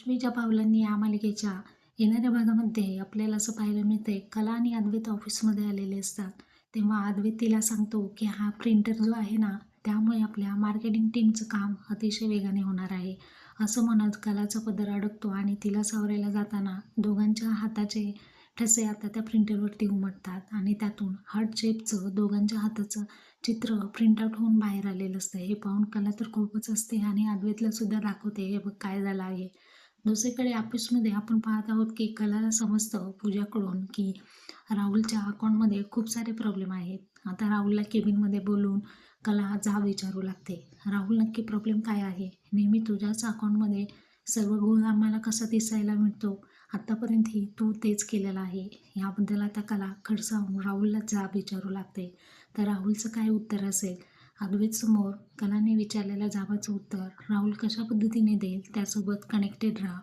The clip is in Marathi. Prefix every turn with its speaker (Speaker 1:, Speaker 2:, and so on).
Speaker 1: लक्ष्मीच्या पावलांनी या मालिकेच्या येणाऱ्या भागामध्ये आपल्याला असं पाहायला मिळतंय कला आणि अद्वैत ऑफिसमध्ये आलेले असतात. तेव्हा अद्वैत तिला सांगतो की हा प्रिंटर जो आहे ना त्यामुळे आपल्या मार्केटिंग टीमचं काम अतिशय वेगाने होणार आहे. असं म्हणत कलाचा पदर अडकतो आणि तिला सावरायला जाताना दोघांच्या हाताचे ठसे आता त्या प्रिंटरवरती उमटतात आणि त्यातून हार्ट शेपचं दोघांच्या हाताचं चित्र प्रिंट आउट होऊन बाहेर आलेलं असतं. हे पाहून कला तर खूपच असते आणि अद्वैतला सुद्धा दाखवते हे बघ काय झालं आहे? दुसरीकडे ऑफिसमध्ये आपण पाहत आहोत की कलाला समजतं पूजाकडून की राहुलच्या अकाउंटमध्ये खूप सारे प्रॉब्लेम आहेत. आता राहुलला केबिनमध्ये बोलून कला जा विचारू लागते. राहुल नक्की प्रॉब्लेम काय आहे? नेहमी तुझ्याच अकाउंटमध्ये सर्व गुण आम्हाला कसा दिसायला मिळतो? आत्तापर्यंतही तू तेच केलेलं आहे. याबद्दल आता कला खडसावून राहुलला जाब विचारू लागते. तर राहुलचं काय उत्तर असेल? अद्वैत समोर कलाने विचारलेल्या जाबाचं उत्तर राहुल कशा पद्धतीने देईल त्यासोबत कनेक्टेड राहा.